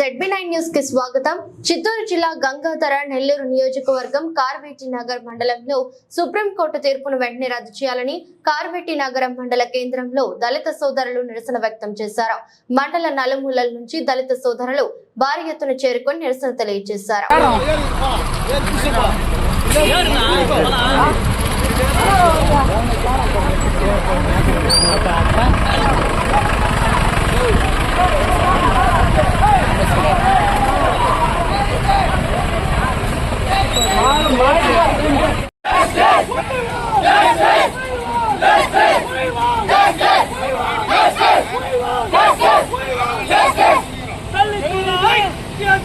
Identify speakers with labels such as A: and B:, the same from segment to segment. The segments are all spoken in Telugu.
A: జెడ్బీ నైన్ న్యూస్కి స్వాగతం. చిత్తూరు జిల్లా గంగాధర నెల్లూరు నియోజకవర్గం కార్వేటి నగర్ మండలంలో సుప్రీంకోర్టు తీర్పును వెంటనే రద్దు చేయాలని కార్వేటి నగరం మండల కేంద్రంలో దళిత సోదరులు నిరసన వ్యక్తం చేశారు. మండల నలుమూలల నుంచి దళిత సోదరులు భారీ ఎత్తున చేరుకొని నిరసన తెలియజేశారు.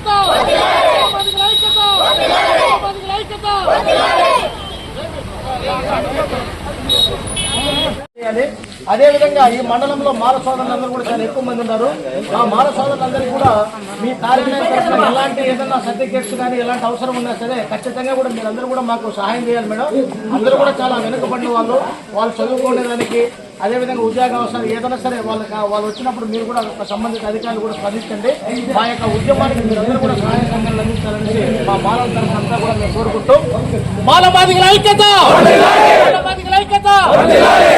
B: ఐక్యత ఐక్యత ఐక్యత
C: కానీ అదేవిధంగా ఈ మండలంలో మాల సోదరులందరూ కూడా చాలా ఎక్కువ మంది ఉన్నారు. ఆ మాల సోదరులందరికీ కూడా మీ కార్యాలయం ఎలాంటి ఏదైనా సర్టిఫికేట్స్ కానీ ఎలాంటి అవసరం ఉన్నా సరే ఖచ్చితంగా కూడా మీరందరూ కూడా మాకు సహాయం చేయాలి మేడం. అందరూ కూడా చాలా వెనుకబడిన వాళ్ళు. వాళ్ళు చదువుకునేదానికి అదే విధంగా ఉద్యోగ అవసరం ఏదైనా సరే వాళ్ళకి వాళ్ళు వచ్చినప్పుడు మీరు కూడా సంబంధిత అధికారులు కూడా స్పందించండి. మా యొక్క ఉద్యమానికి మీరందరూ కూడా సహాయ సంఘాలు అందించాలని మా మాలల తరఫు అంతా కూడా మేము కోరుకుంటూ మాల బాధికుల ఐక్యత మాల బాధికుల ఐక్యత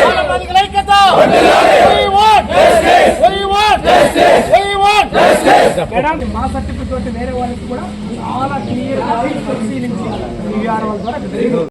C: మాల బాధికుల ఐక్యత We want justice. We want justice. We want justice.
D: Madam మా సర్టిఫికేట్ వేరే వాళ్ళకి కూడా చాలా క్లియర్గా పరిశీలించి ద్వారా